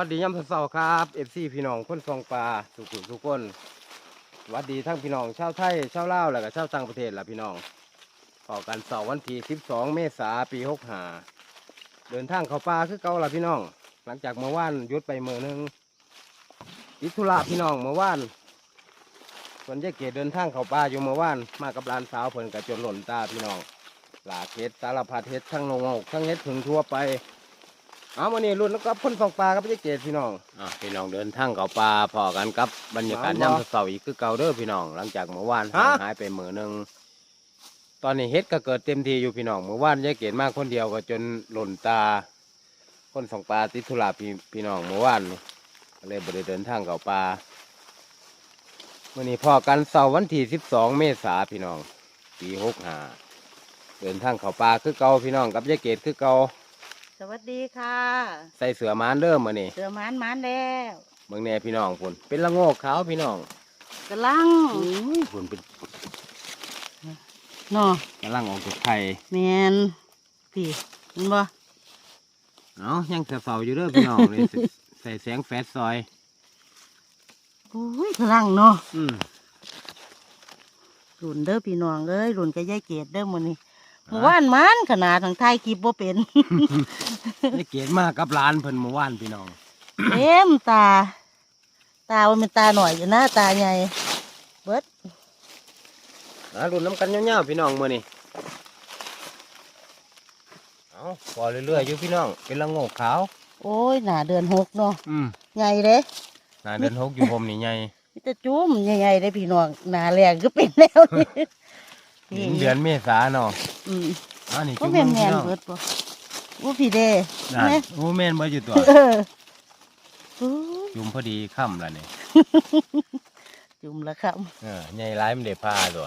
สวัสดียามเสาร์ครับเอฟซีพี่น้องคนทรงปลาสุขุมทุกคนสวัสดีทั้งพี่น้องชาวไทยชาวลาวและก็ชาวต่างประเทศล่ะพี่น้องต่อกันเสาร์วันที่12 เมษายนปี65เดินทางเข้าป่าคือเก่าล่ะพี่น้อง หลังจากเมื่อวานยุดไปมือหนึงติดธุระพี่น้องเมื่อวานส่วนยายเกดเดินทางเข้าป่าอยู่เมื่อวานมากับหลานสาวเพิ่นกับจนหล่นตาพี่น้องหลาเฮ็ดสารพัดเฮ็ดทั้งนงอกทั้งเฮ็ดถึงทั่วไป เอาวันนี้รุ่นแล้วก็พ่นสองปลาครับพี่เกศพี่น้องอะพี่น้องเดินทางเขาปลาพอกันกับบรรยากาศมาบ่ย่ำเสาร์อีกคือเก่าเด้อพี่น้อง หลังจากเมื่อวานฮะห่างหายไปมือหนึ่งตอนนี้เฮ็ดก็เกิดเต็มทีอยู่พี่น้องเมื่อวานยายเกศมากคนเดียวก็จนหล่นตาพ่นสองปลาติดธุระพี่พี่น้องเมื่อวานนี่ก็เลยบ่ได้เดินทางเขาปลาวันนี้พอกันเสาร์วันที่สิบสองเมษาพี่น้องปีหกห้าเดินทางเขาปลาคือเก่าพี่น้องกับยายเกศคือเก่า สวัสดีค่ะ ใส่เสือมานเริ่มมานี่เสือหมานหมานแล้วเมืองแน่พี่น้องพุ่นเป็นละโงกขาวพี่น้องกำลังพุ่นเป็นเนาะกำลังออกจากไข่แมนพี่เห็นบ่เนาะยังเสาๆอยู่เด้อพี่น้องเลยใส่ใส่แสงแฟดซอยโอ้ยกำลังเนาะอืม หลุนเด้อพี่น้องเอ้ยหลุนกับยายเกดเด้อมื้อนี้ เมื่อวานมันขนาดทางไทยคลิปบ่เป็น ได้เกตมากกับร้านเพิ่นเมื่อวานพี่น้องเต็มตา ตามันเป็นตาหน่อยอยู่นะตาใหญ่เบิดนะรุ่นน้ำกันยาวๆพี่น้องมื่อนี้เอาพอเรื่อยๆอยู่พี่น้อง เป็นละโงกขาว โอ้ยหน้าเดือนหกเนาะอืมใหญ่เด้หนาเดินหกอยู่ผมนี่ใหญ่มีแต่จุ้มใหญ่ๆเด้พี่น้องหน้าแรงก็เป็นแล้วนี่เห็ นเดือนเมษาเนาะอืมอันนี้ก็จุ่มแม่นพี่แม่นน้องเบิดบ่อู้พี่เด้นั่นแม่โอ้แม่นบ่อยู่ตัวเอออู้จุ่มพอดีค่ำแล้วนี่จุ่มละครับเออใหญ่ร้ายมันได้พาตัว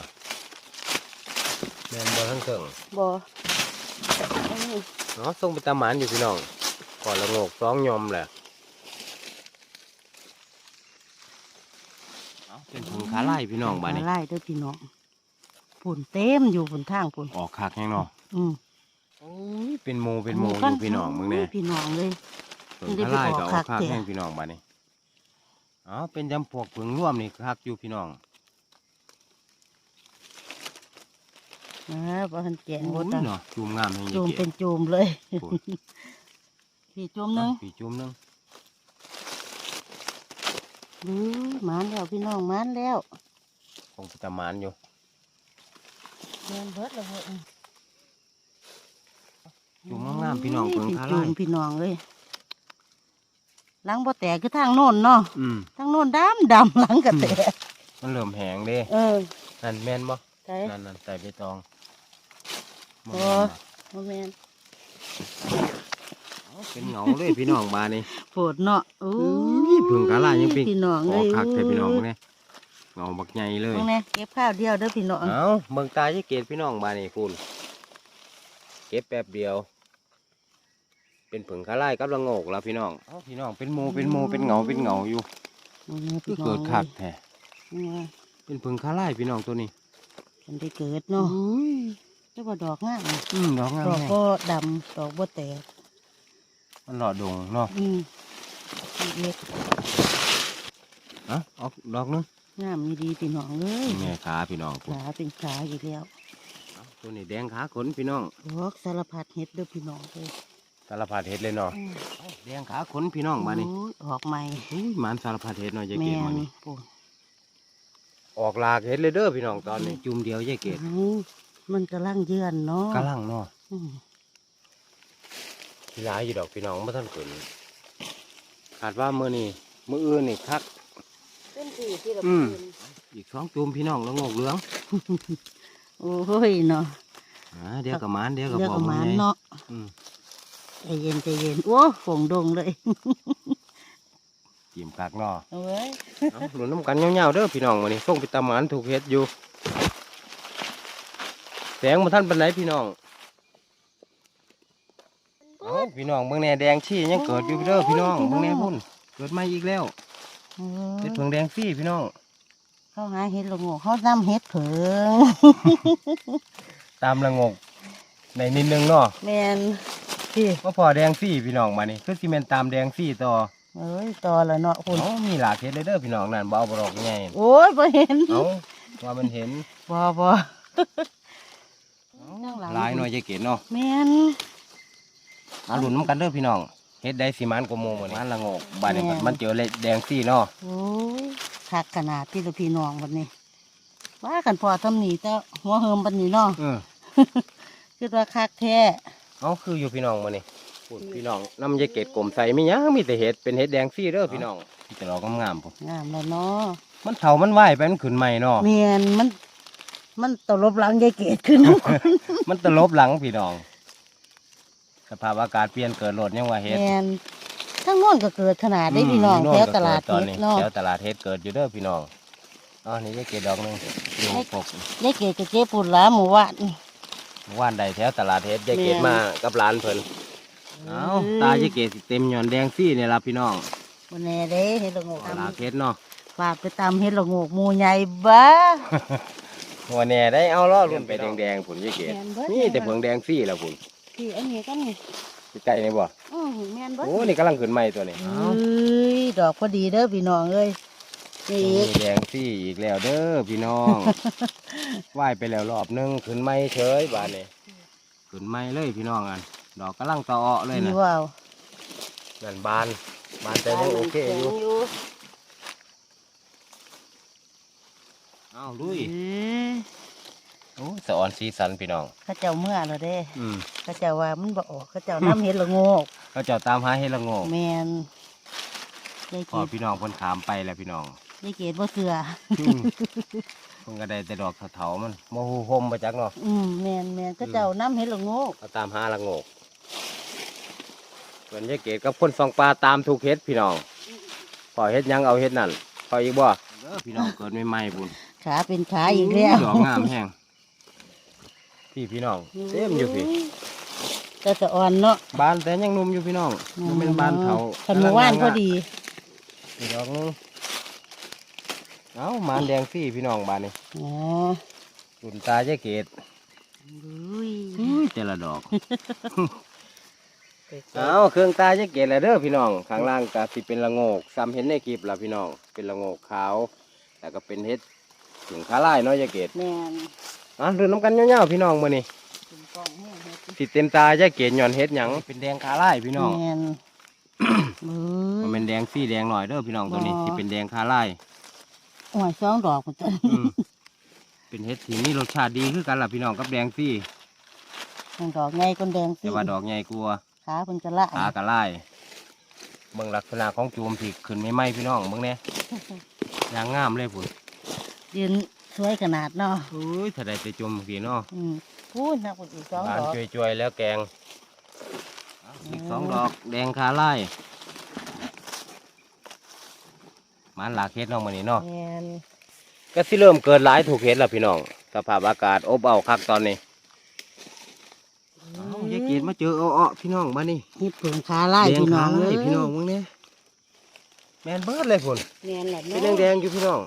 แม่นบ่ทั้งเครื่องบ่เนาะส่งไปตามหมานอยู่พี่น้องก่อนละโงกสองยอมแหละเอาเป็นผงขาไล่พี่น้องบ้านนี้ไล่เด้อพี่น้อง ฝุ่นเต็มอยู่ฝุ่นทางฝุ่นออกคักแห้งเนาะอืมโอ้ยเป็นโมเป็นโมอยู่พี่น้องมึงเนี่ยพี่น้องเลยผงขาไล่ก็ออกคักมันได้ไปออกคักแท้แห้งพี่น้องบ้านนี้อ๋อเป็นจำพวกผึ่งร่วมนี่คักอยู่พี่น้องนะบ่ทันแกงบ่โอ้ยตังเนาะจุ่มงามแห้งจุ่มยี่เป็เก็นจุ่มเลยบพี่จุ่มหนึงปีจุ่มหนึงอื้อหมานแล้วพี่น้องหมานแล้วคงไปตามหมานอยู่ เดินเบิดแล้วเบิดจุ่มงามๆพี่น้องผึ่งพี่ขาจุ่ไล่มพี่น้องเลยหลังบ่แตกคือทางโน่นเนาะอืมทางโน่นดำดำหลังก็แตกมันเริ่มแห้งเด้เออนั่นแม่นบ่ใช่ นั่นนั่นใส่ใบตองโอ้บ่แม่นเป็นเหงาเลยพี่น้องบานนี่โปวดเนาะโอ้ยผึ่งกะลายังเป็น พี่น้องอเลอกยคักแต่พี่น้องเนี่ย เหงาบักใหญ่เลยตรงนี้เก็บข้าวเดียวเด้อพี่น้องเอาเบิ่งตาจะเกตพี่น้องบานนี่คุณเก็บแป๊บเดียว เป็นผึ่งกะลายกับละโงกแล้วพี่น้องเอาพี่น้องเป็นโมเป็นโมเป็นเหงาเป็นเหงาอยู่ตรงนี้คือพี่น้องเกิดคักแท้นี่ไงเป็นผึ่งกะลายพี่น้องตัวนี้มันได้เกิดเนาะแต่ว่าดอกงามอืมดอกงามดอกแฮะก็ดำดอกบ่แตกมันหลอดดงเนาะอืมเล็กเอาเอาดอกหนึง งามมีดีพี่น้องเลยแม่ขาพี่น้องคุณขาเป็นขาอีกแล้วเอาตัวนี้แดงขาขนพี่น้องดอกสารพัดเห็ดเด้อพี่น้องเลยสารพัดเห็ดเลยเนาะอืมเอาแดงขาขนพี่น้องบานนี่โอ้ยออกใหม่อุ้ยหมันสารพัดเห็ดเนาะยายแมเกตนมานี่ปูออกหลากเห็ดเลยเด้อพี่น้องตอนนี้ จุ่มเดียวยายเกตอ้าวมันกำลังเยื่อนเนาะกำลังเนาะอืมหลายอยู่ดอกพี่น้องไม่ท่านขึ้นคาดว่ามื้อนี้มื้ออื่นนี่คัก เป็นสีที่เราอืมเป็นอีกสองจุ่มพี่น้องแล้วงอกเหลืองโอ้ยเนาะอ่าเดี๋ยวกับมานเดี๋ยวกับเรียกพ่อกับหมึมางนไง เนาะอืม ใจเย็นใจเย็นโอ้ฝงดงเลยจิ้มคักเนาะเอาไว้เอาหนุนน้ำกันเงาๆเด้อพี่น้องวันนี้ส่งไปตามหมานถูกเฮ็ดอยู่ แสงมาท่านปันไหนพี่น้องเอาพี่น้องเบิ่งแน่แดงชี้ยังเกิดอยู่เด้อพี่น้องเบิ่งแน่พุ่นเกิดมาอีกแล้ว เออเฮ็ดเพิ่งแดงซี่พี่น้องเขาหาเห็ดละโงกเขาน้ำเห็ดเผิงตามละงกในนิดนึงเนาะแมนพี่ว่าพอแดงซี่พี่น้องมานี่คือซีเมนตามแดงซี่ต่อเอ้ยต่อละเนาะคุณเอ้ามีหลากเฮ็ดเลยเด้อพี่น้องนั่นบ่เอาบ่ดอกใหญ่โอ้ยบ่เห็นเอ้าว่ามันเห็นบ่บ่หลายหน่อยจะเกตเนาะแม่นมาลุ้นน้ำกันเด้อพี่น้อง เฮ็ดได้สิมันกว่าหมู่มื้อนี้มันละโงกบาดนี้แม่น มันเจอเลแดงซี่เนาะโอ้ยคักขนาดพี่ละพี่น้องบัดนี้ ว่ากันพอทำนี่แต่หัวเฮิมบัดนี้เนาะเออคือว่าคักแท้เอ้าคืออยู่พี่น้องมื้อนี้พูดพี่น้องน้ำยาเกตกลมใส่มีหยังมีแต่เห็ดเป็นเห็ดแดงซี่เด้อพี่น้องที่จะรอกงามๆพุ่นงามแล้วเนาะมันเฒ่ามันไหวไปมันขึ้นใหม่เนาะเมียนมัน มันตลบหลังยายเกดขึ้น มันตลบหลังพี่น้อง สภาพอากาศเปลี่ยนเกิดรถยังว่าเฮ็ดแมนทั้งโน้นก็เกิดขนาดได้พี่น้องมแถวตลาดตอนเฮ็ดนี้เนาะแถวตลาดเฮ็ดเกิดอยู่เด้อพี่น้องอ๋อนี่ยายเกดดอกหนึงอยู่ปกยายเกดก็เจ็บปวดหล้าหมู่ว่านว่านใดแถวตลาดเฮ็ดยายเกดแม่นมากับหลานเพิ่นเอ้าตายายเกดสิเต็มหย่อนแดงซี่เนี่ยล่ะพี่น้องบนแน่เด้เฮ็ดละโงกตลาดเฮ็ดเนาะฝากไปตามเฮ็ดละโงกหมู่ใหญ่บ้าหัวแหน่ได้เอาล้อรุ่นไปแดงๆผุนยายเกดแม่นเบิดนี่แต่เพิงแดงซี่แล้วผุน ที่อันนี้ก็นี่ใกล้นี่บ่อือแม่นเบิดโอ้นี่กำลังขึ้นใหม่ตัวนี้เอ้ยดอกพอดีเด้อพี่น้องเอ้ยนี่นี่อีกแดงซี่อีกแล้วเด้อพี่น้องว่ายไปแล้วรอบนึงขึ้นใหม่เฉยบาดนี้ขึ้นใหม่เลยพี่น้องอันดอกกำลังตอเอาเลยนี่นะว้าวนั่นบานบานแต่ยังโอเคอยู่เอาลุยเอ้ย โอ้ยสะออนสีสันพี่น้อง เขาเจ้าเมื่อแล้วเด้อืมเขาเจ้าว่ามันบ่ออกเขาเจ้าน้ำเห็ดละโงกเขาเจ้าตามหาเฮดละโงกแมนยายพอเกดพี่น้องเพิ่นขามไปแล้วพี่น้องยายเกดบ่เสืออืมเพิ่นก็ได้แต่ดอกเถาๆมันโมหูหมมาจักเนาะ อืมแมนแมนเขาเจ้าน้ำเห็ดละโงกเอาตามหาละโงกส่วนยายเกดกับคนสองปลาตามถูกเฮ็ดพี่น้องพอเฮ็ดหยังเอาเฮ็ดนั่นพออีกบ่เด้อพี่น้องเกิดใหม่ๆบุญขาเป็นขาอีกแล้วดอกงามแห้ง พี่พี่น้องเต็มอยู่พี่แต่จะอ่อนเนาะบานแต่ยังหนุ่มอยู่พี่น้องมันเป็นบานเถาขันหมู่ว่านพอดีอีกดอกหนึงเอ้ามานแดงซี่พี่น้องบานนี่อ๋อตุนตายายเกดอุ้ยอุ้ยแต่ละดอกเอาเครื่องตายายเกดแล้วเด้อพี่น้องข้างล่างก็สิเป็นละโงกซ้ำเห็นในคลิปละพี่น้องเป็นละโงกขาวแล้วก็เป็นเฮ็ดถึงขาลายเนาะยายเกดแมน อะเดินน้ำกันยาวๆพี่น้องมื้อนี้เป็นกล้องแห้งเฮ็ดสิเต็มตายายเกดหย่อนเฮ็ดหยังเป็นแดงขาลายพี่น้องแมนมือมันเป็นแดงสีแดงหน่อยเด้อพี่น้องตัวนี้อ๋อที่เป็นแดงคาไล่โอ้ยสองดอกมันจะอืมเป็นเห็ดที่มีรสชาติดีคือกันล่ะพี่น้องกับแดงสีมันดอกไงคนแดงสิแต่ว่าดอกใหญ่กลัวาขาเป็นกระละขากระไล่เบิ่งลักษณะของจูมที่ขึ้นไม่ไหมพี่น้องเบิ่งแน่ยางงามเลยพุ่นยืน สวยขนาดเนาะอุ้ยถ้าได้ไปจุ่มพี่เนาะอืมพูดนะคนอีกสองบานดอกจวยๆแล้วแกงเอาอีกสองดอกแดงคาไล่มันหลากเห็ดเน้องมันนี้เนาะ แมนก็สิเริ่มเกิดหลายถูกเห็ดแล้วพี่น้อง สภาพอากาศอบอ้าวคักตอนนี้เอายายเกดมาเจออ้อๆพี่น้องมานี่นี่เพิ่งขาไล่แดงพี่น้ขาองเลเลยยพี่น้องมึงเนี่ยแมนเบิดเลยพุ่นแมนแหละเป็นแดงแดงๆอยู่พี่น้อง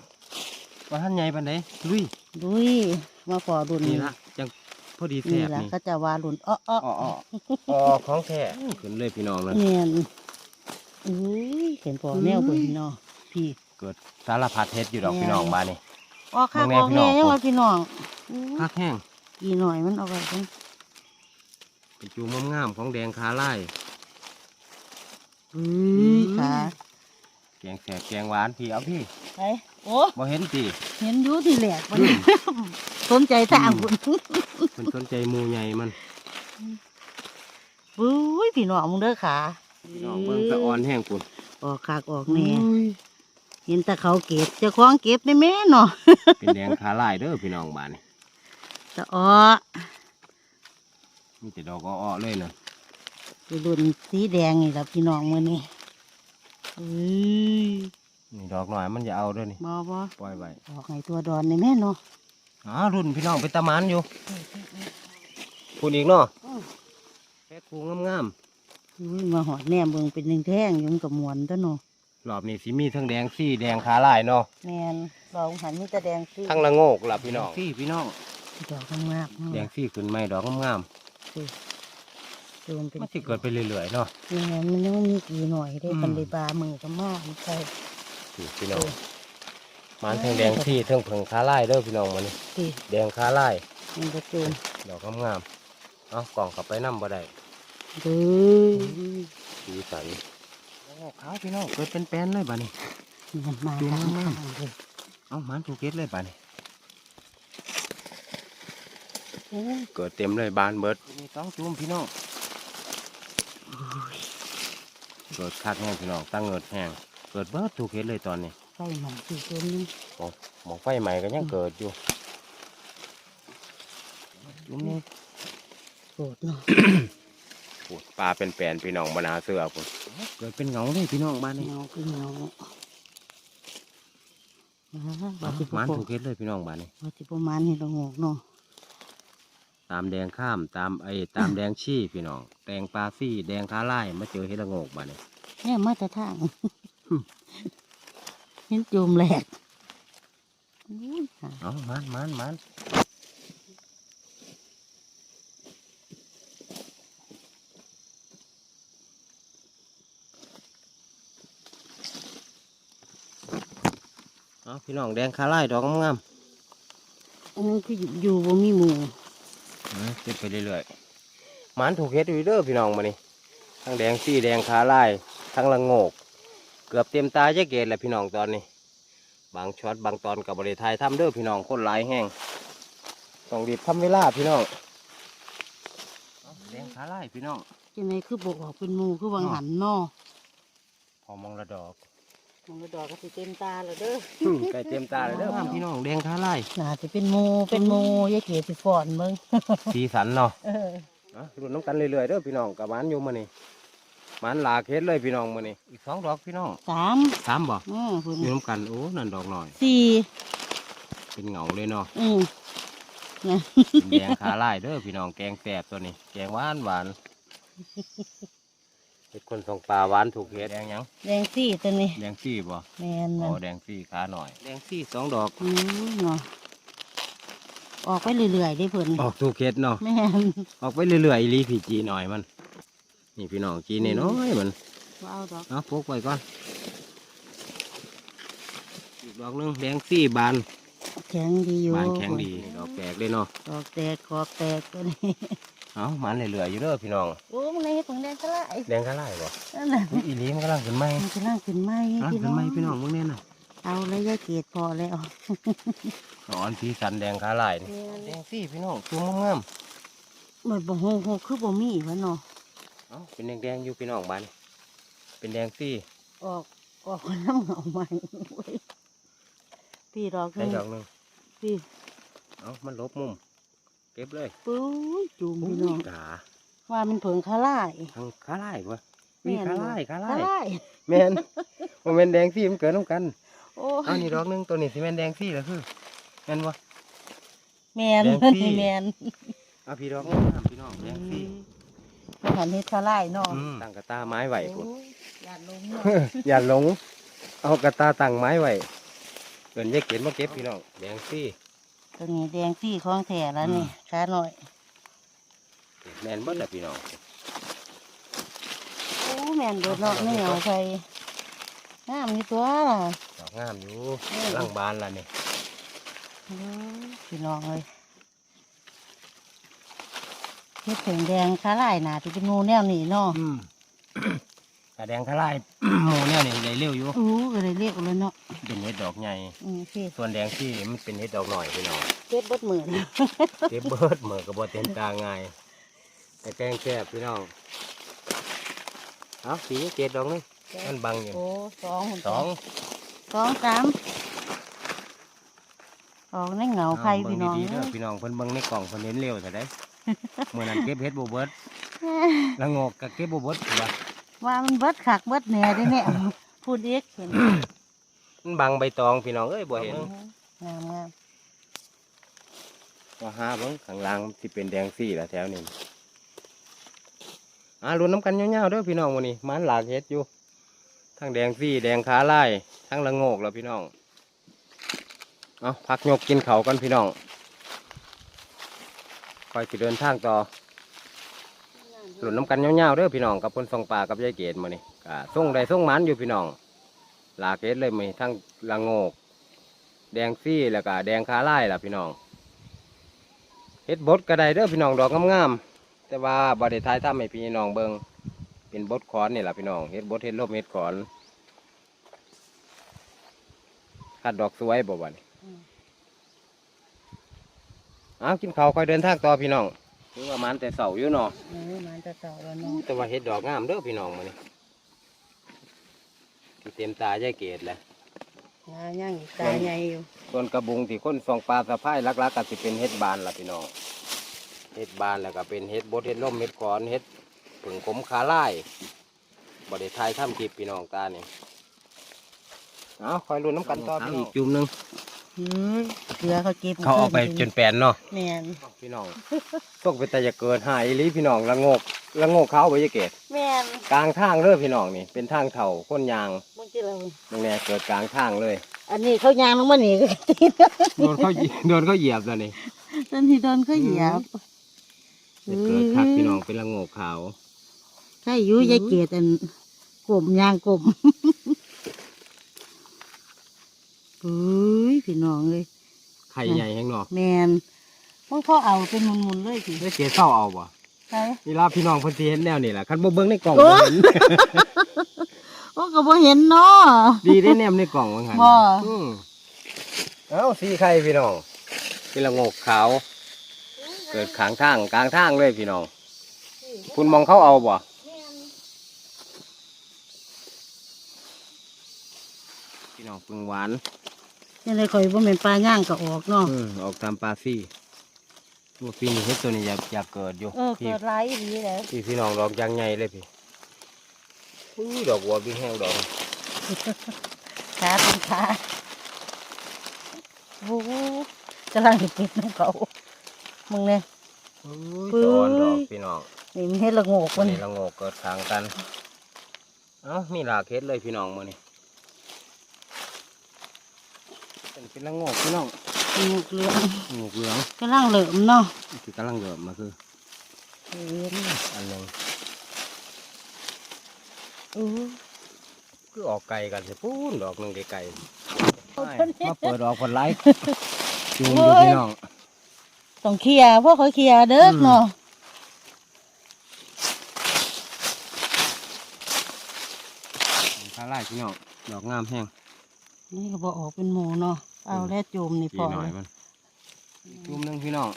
ว่าท่านใหญ่ปานใดลุยดุยมาพอดุนนี่ละจังพอดีแซ่นี่บละนี่ก็จะว่าดุนอ้ออ้ออ๋ออ๋ออ๋อของแท้ขึ้นเลยพี่น้องเลยแมนอุ้ยเห็นพอแนวเบิ่งเนาะพี่เกิดสารพัดเฮ็ดอยู่ดอกแม่นพี่น้องบ้านนี่ออกข้างเบิ่องอกแน่แน่พี่น้อง ยังว่าพี่น้องอู้คักแห้งอีหน่อยมันเอาไปกันเป็นจูมงามๆของแดงคาไล่อุ้ยขาแกงแสบแกงหวานพี่เอาพี่ไปโอ้บ่เห็นติเห็นอยู่ที่แหลกมันสนใจทางคุณเพิ่นสนใจหมูใหญ่มันอุ้ยพี่น้องมึงเด้อขาพี่น้องเบิ่งสะอ่อนแห้งปุ่นออกขากออกแน่เห็นแต่เขาเก็บเจ้าของเก็บได้แม่เนาะเป็นแดงคาไล่เด้อพี่น้องบ้านนี่ตะอ้อมีแต่ดอกอ้อๆเลยเนาะไปรุ่นสีแดงนี่ละพี่น้องมือนี่เอ้ย นี่ดอกหน่อยมันจะเอาเด้อนี่บอบ่ปล่อยไว้ออกไงตัวดอนนี่แม่เนาะอ๋อรุ่นพี่น้องเป็นตะมันอยู่พูดอีกเนาะแค่คูงามอุ้ยมาหอดแนมเบิ่งเป็นหนึ่งแท่งอยุ่งกับมวนตัวเนาะๆรอบนี้สิมีทั้งแดงซี่แดงขาลายเนาะแมนลองหันมีแต่แดงสีทั้งละโงกล่ะพี่น้องซี่พี่น้องดอกมากๆเนาะแดงซี่ขึ้นไม่ดอกงาม จูมเป็นมันสิเกิดไปเรื่อยๆเนาะแม่นมันยังมีกี่หน่อยได้อืมกันได้บามือก็มากใช่นี่พี่น้องมันทั้งแดงที่ทั้งเผิงขาลายเด้อพี่น้องมันนี่ที่แดงขาลายมันจะจูมดอกงามๆเอากล่องกลับไปนํบ่ได้เด้อสีสันขาวพี่น้องเกิดเป็นแป้นเลยบ้านี้มันมาจูงทางมากข้างเลยเอามันถูกเก็ตเลยบ้านี้โอ้ยเกิดเต็มเลยบานเบิดนี่ต้องจูมพี่น้อง เกิดคักแห้งพี่น้องตั้งเงิดแห้งเกิดเบิดถูกเก็ตเลยตอนนี้ไฟหมันที่จูมนี่หมองไฟใหม่ก็ยังเกิดอยู่จุ่มนี่โกรธเนาะปวดปลาเป็นแปลนพี่น้องบนาเสือพุ่นเกิดเป็นเหงาเลยพี่น้องบ้านนี้เงาคือเงาอ่าเอาว่าสิบมันปถูกเก็ตเลยพี่น้องบ้านนี้ว่าสิประมาณนี้เรางกเนาะ ตามแดงข้ามตามไอ้ตามแดงชี้พี่น้องแดงปลาซี่ แดงขาล่ายมาเจอเฮ็ดละโงกบ้านนี้เนี่ยมาแต่ทางเห็นจูมแหลกอุ้ยหาเอามันมันมันเอาพี่น้องแดงขาล่ายดอกงามอันนั้นคืออยู่บ่มีหมู่ๆ เอาเก็บไปเรื่อยๆมันถูกเฮ็ดอยู่เด้อพี่น้องมานี่ทั้งแดงซี่แดงขาล่ายทั้งละโงก เกือบเต็มตาจะเกตแหละพี่น้องตอนนี้ บางช็อตบางตอนกับบริทายทำเด้อพี่น้องคนหลายแห้งต้องรีบทำเวลาพี่น้องเอาแดงขาล่ายพี่น้องจังไดคือบ่ออกเป็นหมู่คือวางหันเนาะพอมองระดอก มันก็ดอกก็สิเต็มตาแล้วเด้อไก่เต็มตาเลยเด้อพี่น้องแดงขาล่ายน่าสิเป็นหมู่เป็นหมู่ยายเก๋สิฟ้อนเบิ่งสีสันเนาะเอออะรุ่นน้ำกันเรื่อยๆเด้อพี่น้องกับมันอยู่มานี่มันหลากเฮ็ดเลยพี่น้องมานี่อีกสองดอกพี่น้องสามสามบ่อือพุ่นอยู่น้ำกันโอ้นั่นดอกหน่อยสี่เป็นเหงาเลยเนาะอือนะเป็นแดงขาล่ายเด้อพี่น้องแกงแสบตัวนี้ แกงหวานหวาน เป็นคนส่งปลาหวานถูกเฮ็ดแดงหยังแดงสี่ตัวนี้แดงซี่บ่แม่นอ๋นั่อนแดงซี่ขาหน่อย แดงซี่สองดอกอือเนาะออกไปเรื่อยๆได้เพิ่นออกถูกเฮ็ดเนาะแม่นออกไปเรื่อยๆอีหลีผีจีหน่อยมัน นี่พี่น้องจีน้อยๆมันบ่เอาดอกเอาพกไว้ก่อนอีกดอกหนึงแดงซี่บานแข็งดีอยู่บานแข็งดีดอกแปลกเลยเนาะดอกแตกขอบแตกตัวนี้ เอามันเรื่อยๆอยู่เด้อพี่น้องโอ้มันเลยผงแดงก็ไล่แดงขาล่ายบ่นั่นน่ะอุ๊ยอีหลีมันกำลังขึ้นไหมมันจะนั่งขึ้นไหมกำลังขึ้นไหมพี่น้องมึงเนี่ยน่ะเอาเลยยายเกดพอแล้วอ่อนสีสันแดงขาล่ายนี่แดงซี่พี่น้องตัวงามมันบ่ฮู้ฮู้คือบ่มีวะเนาะๆเอาเป็นแดงๆอยู่พี่น้องบ้านนี่เป็นแดงซี่ออกออกน้ำเหงาใหม่เว้ยพี่ดอกหได้นึงดอกหนึงพี่เอามันลบมุม เก็บเลยปุ้ยจูมพี่น้องกาว่ามันเผิงคาล่ายทางขาล่ายวะแม่มีนขาบ่ล่ายขาคาล่ายล่ายแมนมันเป็นแดงซี่มันเกิดน้ำกันโอ้เอานี่ดอกหนึงตัวนี้สิแมนแดงซี่เหรอคือแมนวะแมนแดงพี่นี่แมนเอาพี่ดอกงามพี่น้องแดงซี่ไปหันเฮ็ดคาล่ายเนาะอืมตั้งกระตาไม้ไหวพุ่นโอ้ยอย่าลงเนาะอย่าหลงเอากระตาตั้งไม้ไหวเกินแยกเก็บมาเก็บพี่น้องแดงซี่ ตัวนี้แดงซี่ของแท้แล้วนี่ขาหน่อย แมนเบิดแหละพี่น้องโอ้แมนเบิดเนาะไม่เหงาใส่น้ำนี่ตัวล่ะดอกงามอยู่อืมร่างบานละนี่โอ้ยพี่น้องเลยเฮ็ดถึงแดงขาลายหนาที่เป็นงูแนวนี้เนาะอืมกระ แดงขาลายหมูเนี่ยนี่ได้เร็วอยู่อู้ก็เลยเรียกเลยเนาะเป็นเห็ดดอกใหญ่อืมพี่ส่วนแดงที่มันเป็นเห็ดดอกหน่อยพี่น้องเก็บเบิดมือนะเก็บเบิดเหมือนกับบเต็มตาง่ายแต่แกงแคบพี่น้องเอาสีเจ็ดดอกนี่มันบังอยู่โอ้สองหุ่นสองสองสามออกในเหงาไผ่เบิ่พี่น้องดีๆเด้เอ้อยพี่น้องเพิ่นเบิ่งในกล่องเพิ่นเห็นเร็วแต่ได้เมื่อนั้นเก็บเห็ดบ่เบิดแล้วงอกก็เก็บบ่เบิดว่า ว่ามันเบิดขักเบิดแหน่ได้เนี่ยพูดเอกเห็นมันบังใบตองพี่น้องเอ้ยบ่เห็นงามงามว่าหาเบิ่งข้างล่างสิเป็นแดงซี่ละแถวนี้อ่าลุ้นน้ำกันยาวๆเด้อพี่น้องวันนี้มันหลากเห็ดอยู่ทั้งแดงซี่แดงขาลายทั้งละโงกแล้วพี่น้องเอาพักยกกินเขาวกันพี่น้องคอยสิเดินทางต่อ หลุนน้ำกันยาวๆเด้อพี่น้องกับคนส่องปลากับยายเกดมื้อนี้ก็ส่งได้ส่งหมันอยู่พี่น้องหลากเกดเลยมีทั้งละโงก แดงซี่แล้วก็แดงคาไล่ล่ะพี่น้องเฮ็ดบดก็ได้เด้อพี่น้องดอกงามๆแต่ว่าบ่ได้ทายทำให้พี่น้องเบิ่งเป็นบดขอนนี่ล่ะพี่น้องเฮ็ดบดเฮ็ดลมเฮ็ดขอนคัดดอกสวยบ่บัดนี้เอากินข้าวค่อยเดินทางต่อพี่น้อง ถือว่ามันแต่เสาอยู่เนาะเออมันจะเต่าแล้วเนาะแต่ว่าเห็ดดอกงามเด้อพี่น้องมานี่ที่เต็มตายายเกดแหละงาย่างอีกตาใหญ่อยู่ส่วนกระบุงที่คนส่องปลาสะพายลักๆก็สิเป็นเห็ดบานล่ะพี่น้องเห็ดบานแล้วก็เป็นเห็ดบดเห็ดล่มเห็ดขอนเห็ดผึ่งขมขาไล่บ่ได้ทายถ้ำทิพย์พี่น้องตานี่เอาคอยลุ้นน้ำกันต่อพี่น้องจุ่มหนึงเฮ้ย เกลือเขาเก็บเขาเอาไปจนแปลนเนาะแม่นพี่น้องตกไปแต่จะเกิดหายอีหลีพี่น้องละโงกละโงกเขาไปยายเกดแม่นกลางทางเลยพี่น้องนี่เป็นทางเถ่าก้นยางบางทีเราตรงนี้เกิดกลางทางเลย อันนี้เขายางลงมาหนีก็ติดโดนเขาเหยียโดนเขาเหยียบแล้วนี่ตอนที่โดนเขาเหยียบจะเกิดคักพี่น้องเป็นละโงกขาวใช่อยุยายเกียรติอันกลมยางกลมเฮ้ยพี่น้องเลย ไข่ใหญ่แห้งเนอกแมนพวกพ่อเอาเป็นมุนๆเลยสิแล้วเจ๊เศร้าเอาบ่ใช่นี่ลาพี่น้องเพิ่นสิเห็นแนวนี่แหละคันบ่เบิ่งในกล่องโอ้บ่เห็นโอ้ก็บ่เห็นเนาะ ดีได้แนมในกล่องว่างั้นบ่ อืมเอ้าสีไข่พี่น้องเป็นละโงกขาว เกิดขางทางกลางทางเลยพี่น้องคุณมองเขาเอาบ่พี่น้องปึงหวาน ยังไงคอยบ่เป็นปลาย่างก็ออกเนาะอืมออกตามปลาซี่ตัวปีนี้เฮ็ดตัวนี้อยากอยากเกิดอยู่เออพี่เกิดหลายอีหลีแหล้วพี่พี่น้องดอกยางใหญ่เลยพี่อุ้ยดอกบัวพี่แห้งดอกขาเป็นขาโอ้โหกำลังจะเก็บน้ำเขามึงเนี่ยอุ้ยปื้ยตอนดอกพี่น้องนี่มันเฮ็ดละโงกวัมันนนี้ละโงกเกิดทางกันเอ้ามีหลากเฮ็ดเลยพี่น้องมื้อนี้เป็ นเป็นละโงกพี่น้องโงกเหลืองโงกเหลืองกำลังเหลิมเนาะที่กำลังเดิมมาคือเออนี่อันหนึงโอ้คือออกไก่กันสิปูนดอกหนึงไก่ๆโอ้ไปยมาเปิดดอกผลไม้จูงดูพี่น้องต้องเคลียร์พวกเขาเคลียร์เด้ออืมเนาะข้าไล่พี่น้องดอกงามแห้งนี่ก็บอออกเป็นหมูเนาะ เอาแล้วจุ่มนี่พกี่อหน่อยเลยมันจุ่มหนึงพี่น้อง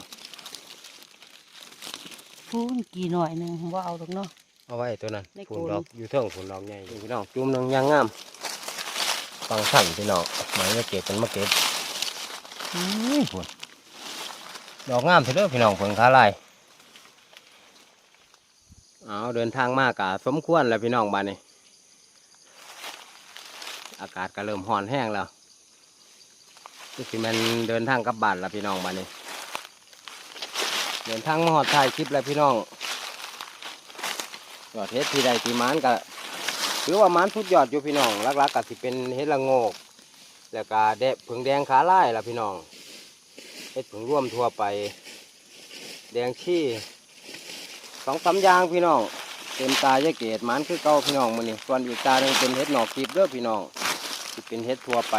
พูนกี่หน่อยหนึ่งว่าเอาตรงเนาะเอาไว้ตัวนั้นในผุนโกนดอกอยู่เทิงผุนดอกใหญ่พี่น้องจุ่มหนึงยังงามฟังสั่นพี่น้องหมายว่าเก็บกันมาเก็บอุ้ยผุนดอกงามเถอะเด้อพี่น้องเพิ่งข้าไล่เอาเดินทางมากะสมควรแล้วพี่น้องบ้านนี้ อากาศก็เริ่มห่อนแห้งแล้ว นี่สิแมันเดินทางกลับบ้านแล้วพี่น้องบ้านนี้เดินทางมาหอดถ่ายคลิปแล้วพี่น้องยอดเฮ็ดที่ใดที่มันก็ถือว่ามันทุดยอดอยู่พี่น้องลักๆก็สิเป็นเฮ็ดละโงก แล้วก็แดะผึ่งแดงขาไลายล่ะพี่น้องเฮ็ดผึ่งร่วมทั่วไป แดงชี้สองสามอย่างพี่น้องเต็มตายายเกตมันคือเก่าพี่น้องมื้อนี้ส่วนอีกตาหนึงเป็นเฮ็ดหนอกกีบเด้อพี่น้องที่เป็นเฮ็ดทั่วไป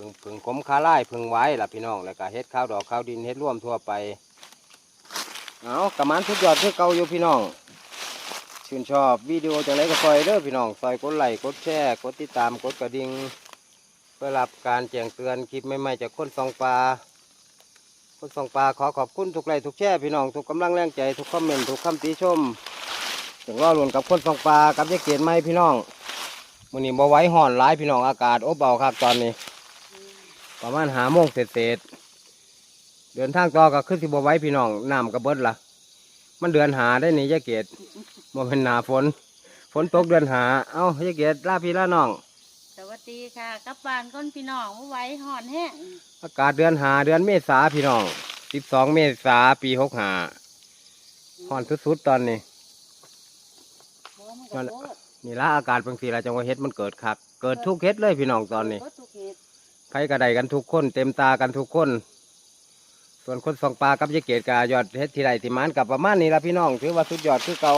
ผึ่งผึ่งขมขาไลายผึ่งไว้ล่ะพี่น้องแล้วก็เฮ็ดข้าวดอกข้าวดินเฮ็ดร่วมทั่วไปเอากระมันทุดยอดคือเกาอยู่พี่น้องชื่นชอบวิดีโอจังไรก็ซอยเด้อพี่น้องซอยกดไลค์กดแชร์กดติดตามกดกระดิ่งเพื่อรับการแจ้งเตือนคลิปใหม่ๆจากคนสองปลาคนสองปลาขอขอบคุณทุกไลค์ทุกแชร์พี่น้องทุกกำลังแรงใจทุกคอมเมนต์ทุกคำติชมถึงรอหลุนกับคนสองปลากับยายเกียรติไหมพี่น้องมื้อนี้บ่ไว้ห่อนหลายพี่น้องอากาศอบเบาครับตอนนี้ ประมาณหาโมงเศษๆเดินทางต่อก็ขึ้นที่บ่ไหว้พี่น้องน้ำกระเบิดละมันเดือนหาได้นี่ยายเกียรติบ่เป็นหนาฝน ฝนตกเดือนหา เอ้ายายเกียรติลาพี่ลาน้อง สวัสดีค่ะกลับบ้านก้นพี่น้องว่าไหว้หอนแห้งอากาศเดือนหาเดือนเมษาพี่น้อง12เมษาปีหกหาฮ้อนสุดๆตอนนี้บ่มันนั่ก็นแหละโคตรนี่ละอากาศบางทีเราจังว่าเฮ็ดมันเกิดคัก เกิดทุกเฮ็ดเลยพี่น้องตอนนี้ ไผกเฮ็ดใครกระไดกันทุกคน เต็มตากันทุกคน ส่วนคนส่องปลากับยายเกตกายอดเฮ็ดทีไรที่มันกับประมาณนี้ละพี่น้องถือว่าสุดยอดคือเก่า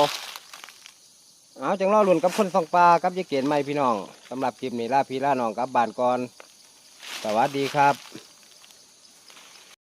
เอาจังรอลุ่นกับคนส่องปลากับยายเกตใหม่พี่น้องสำหรับคลิปนี้ลาพี่ลาน้องกับบานก่อน สวัสดีครับ